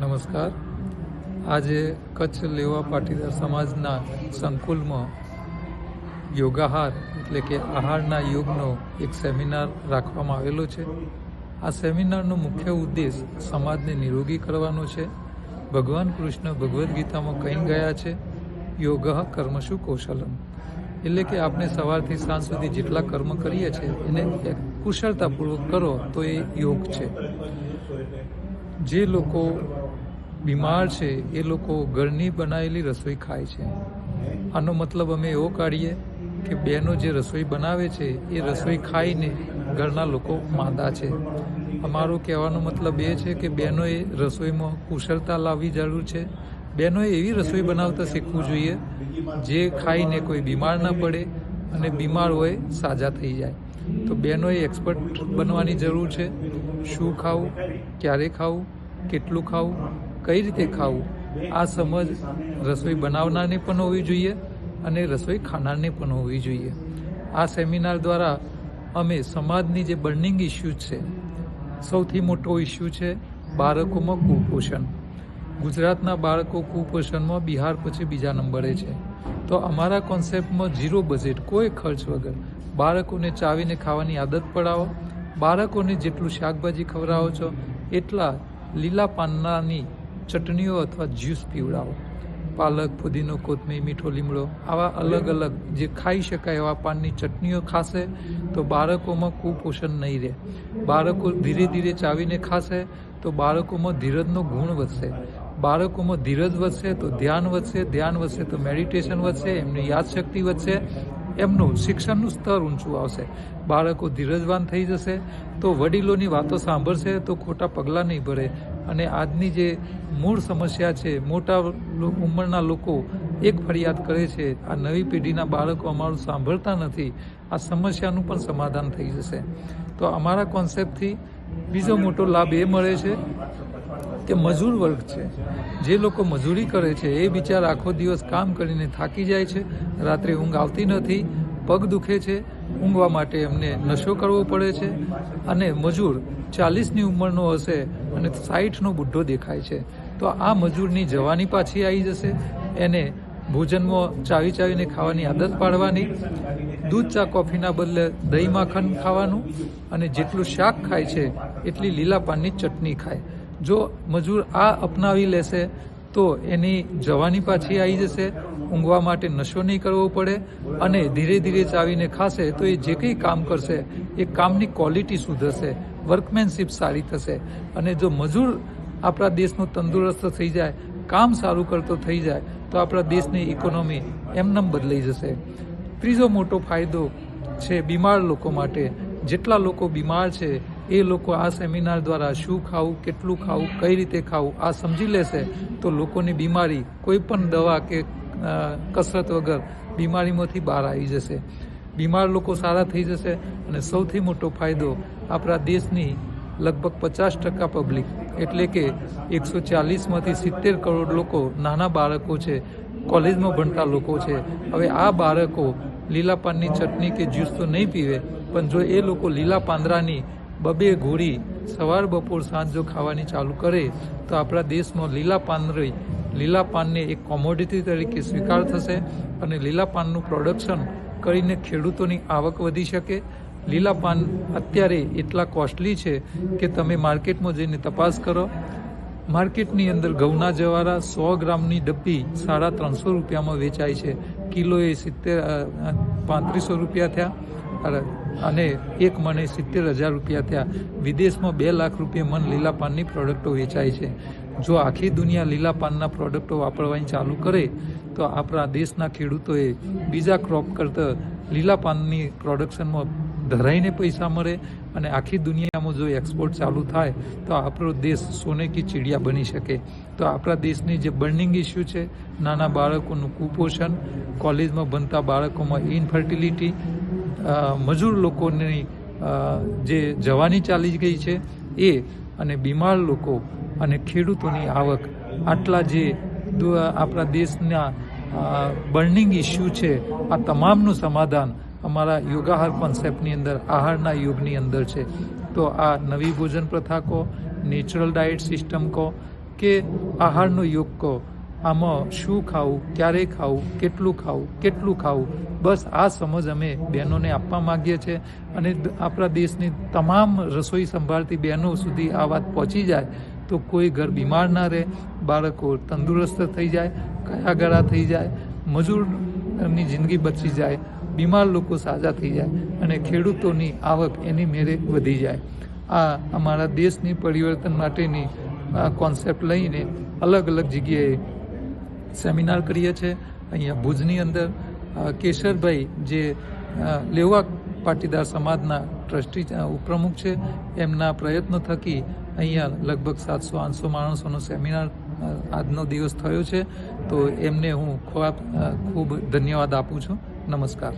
નમસ્કાર. આજે કચ્છ લેવા પાટીદાર સમાજના સંકુલમાં યોગાહાર એટલે કે આહારના યોગનો એક સેમિનાર રાખવામાં આવેલો છે. આ સેમિનારનો મુખ્ય ઉદ્દેશ સમાજને નિરોગી કરવાનો છે. ભગવાન કૃષ્ણ ભગવદ્ ગીતામાં કહી ગયા છે, યોગ કર્મશુ કૌશલમ. એટલે કે આપણે સવારથી સાંજ સુધી જેટલા કર્મ કરીએ છીએ, એને કુશળતાપૂર્વક કરો તો એ યોગ છે. જે લોકો બીમાર છે, એ લોકો ઘરની બનાવેલી રસોઈ ખાય છે. આનો મતલબ અમે એવો કાઢીએ કે બહેનો જે રસોઈ બનાવે છે, એ રસોઈ ખાઈને ઘરના લોકો માંદા છે. અમારો કહેવાનો મતલબ એ છે કે બહેનોએ રસોઈમાં કુશળતા લાવવી જરૂર છે. બહેનોએ એવી રસોઈ બનાવતા શીખવું જોઈએ, જે ખાઈને કોઈ બીમાર ના પડે અને બીમાર હોય સાજા થઈ જાય. તો બહેનોએ એક્સપર્ટ બનવાની જરૂર છે. શું ખાવું, ક્યારે ખાવું, કેટલું ખાવું કઈ રીતે ખાવું? આ સમજ રસોઈ બનાવનારને પણ હોવી જોઈએ અને રસોઈ ખાનારને પણ હોવી જોઈએ. આ સેમિનાર દ્વારા અમે સમાજની જે બર્નિંગ ઇસ્યુ છે, સૌથી મોટો ઇસ્યુ છે બાળકોમાં કુપોષણ. ગુજરાતના બાળકો કુપોષણમાં બિહાર પછી બીજા નંબરે છે. તો અમારા કોન્સેપ્ટમાં ઝીરો બજેટ, કોઈ ખર્ચ વગર બાળકોને ચાવીને ખાવાની આદત પડાવો. બાળકોને જેટલું શાકભાજી ખવડાવો છો, એટલા લીલા પાંદડાની ચટણીઓ અથવા જ્યુસ પીવડાવો. પાલક, પુદીનો, કોથમીર, મીઠો લીમડો, આવા અલગ અલગ જે ખાઈ શકાય એવા પાનની ચટણીઓ ખાશે તો બાળકોમાં કુપોષણ નહીં રહે. બાળકો ધીરે ધીરે ચાવીને ખાશે તો બાળકોમાં ધીરજનો ગુણ વધશે. બાળકોમાં ધીરજ વધશે તો ધ્યાન વધશે ધ્યાન વધશે તો મેડિટેશન વધશે, એમની યાદશક્તિ વધશે, એમનું શિક્ષણનું સ્તર ઊંચું આવશે. બાળકો ધીરજવાન થઈ જશે તો વડીલોની વાતો સાંભળશે તો ખોટા પગલાં નહીં ભરે. અને આજની જે મૂળ સમસ્યા છે, મોટા ઉંમરના લોકો એક ફરિયાદ કરે છે, આ નવી પેઢીના બાળકો અમારું સાંભળતા નથી, આ સમસ્યાનું પણ સમાધાન થઈ જશે. તો અમારા કોન્સેપ્ટથી બીજો મોટો લાભ એ મળે છે કે મજૂર વર્ગ છે. જે લોકો મજૂરી કરે છે, એ બિચારા આખો દિવસ કામ કરીને થાકી જાય છે, રાત્રે ઊંઘ આવતી નથી, પગ દુખે છે ઊંઘવા માટે એમને નશો કરવો પડે છે અને મજૂર ચાલીસની ઉંમરનો હશે અને સાઠનો બુઢ્ઢો દેખાય છે. તો આ મજૂરની જવાની પાછી આવી જશે. એને ભોજનમાં ચાવી ચાવીને ખાવાની આદત પાડવાની, દૂધ ચા કોફીના બદલે દહીં માખણ ખાવાનું અને જેટલું શાક ખાય છે, એટલી લીલા પાનની ચટણી ખાય. જો મજૂર આ અપનાવી લેશે તો એની જવાની પાછી આવી જશે. ઊંઘવા માટે નશો નહીં કરવો પડે અને ધીરે ધીરે ચાવીને ખાશે તો એ જે કંઈ કામ કરશે, એ કામની ક્વોલિટી સુધરશે, વર્કમેનશીપ સારી થશે. અને જો મજૂર આપણા દેશનો તંદુરસ્ત થઈ જાય, કામ સારું કરતો થઈ જાય, તો આપણા દેશની ઇકોનોમી એમનેમ બદલાઈ જશે. ત્રીજો મોટો ફાયદો છે બીમાર લોકો માટે. જેટલા લોકો બીમાર છે એ લોકો આ સેમિનાર દ્વારા શું ખાવું, કેટલું ખાવું, કઈ રીતે ખાવું, આ સમજી લેશે તો લોકોની બીમારી, કોઈ પણ દવા કે કસરત વગર બીમારીમાંથી બહાર આવી જશે. બીમાર લોકો સારા થઈ જશે અને સૌથી મોટો ફાયદો આપણા દેશની લગભગ પચાસ ટકા પબ્લિક એટલે કે એકસો ચાલીસમાંથી સિત્તેર કરોડ લોકો નાના બાળકો છે, કોલેજમાં ભણતા લોકો છે. હવે આ બાળકો લીલા પાનની ચટણી કે જ્યુસ તો નહીં પીવે, પણ જો એ લોકો લીલા પાંદડાની બબે ઘોડી સવાર બપોર સાંજ જો ખાવાની ચાલુ કરે તો આપણા દેશમાં લીલા પાંદડી લીલા પાનને એક કોમોડિટી તરીકે સ્વીકાર થશે અને લીલા પાનનું પ્રોડક્શન કરીને ખેડૂતોની આવક વધી શકે. લીલા પાન અત્યારે એટલા કોસ્ટલી છે કે તમે માર્કેટમાં જઈને તપાસ કરો. માર્કેટની અંદર ઘઉંના જવારા સો ગ્રામની ડબ્બી સાડા ત્રણસો રૂપિયામાં વેચાય છે. કિલોએ સિત્તેર અ, પાંત્રીસો રૂપિયા થયા. અને એક મણે સિત્તેર હજાર રૂપિયા થયા. વિદેશમાં બે લાખ રૂપિયા મન લીલા પાનની પ્રોડક્ટો વેચાય છે. જો આખી દુનિયા લીલા પાનના પ્રોડક્ટો વાપરવાની ચાલુ કરે, તો આપણા દેશના ખેડૂતોએ બીજા ક્રોપ કરતાં લીલા પાનની પ્રોડક્શનમાં ધરાઈને પૈસા મળે અને આખી દુનિયામાં જો એક્સપોર્ટ ચાલુ થાય, તો આપણો દેશ સોને કી ચીડિયા બની શકે. તો આપણા દેશની જે બર્નિંગ ઇસ્યુ છે, નાના બાળકોનું કુપોષણ કોલેજમાં ભણતા બાળકોમાં ઇનફર્ટિલિટી મજૂર લોકોની જે જવાની ચાલી ગઈ છે એ અને બીમાર લોકો અને ખેડૂતોની આવક, આટલા જે આપણા દેશના બર્નિંગ ઇસ્યુ છે, આ તમામનું સમાધાન અમારા યોગાહાર કોન્સેપ્ટની અંદર, આહારના યોગની અંદર છે. તો આ નવી ભોજન પ્રથા કહો નેચરલ ડાયટ સિસ્ટમ કહો કે આહારનો યોગ કહો આમાં શું ખાવું, ક્યારે ખાવું, કેટલું ખાવું કેટલું ખાવું? બસ આ સમજ અમે બહેનોને આપવા માગીએ છીએ અને આપણા દેશની તમામ રસોઈ સંભાળતી બહેનો સુધી આ વાત પહોંચી જાય તો કોઈ ઘર બીમાર ના રહે, બાળકો તંદુરસ્ત થઈ જાય કયા ગળા થઈ જાય, મજૂરની જિંદગી બચી જાય, બીમાર લોકો સાજા થઈ જાય અને ખેડૂતોની આવક એની મેરે વધી જાય. આ અમારા દેશની પરિવર્તન માટેની કોન્સેપ્ટ લઈને અલગ અલગ જગ્યાએ સેમિનાર કરીએ છીએ. અહીંયા ભુજની અંદર કેશરભાઈ જે લેવા પાટીદાર સમાજના ટ્રસ્ટી ઉપપ્રમુખ છે, એમના પ્રયત્નો થકી અહીંયા લગભગ સાતસો, આઠસો માણસોનો સેમિનાર આજનો દિવસ થયો છે. તો એમને હું ખૂબ ધન્યવાદ આપું છું. નમસ્કાર.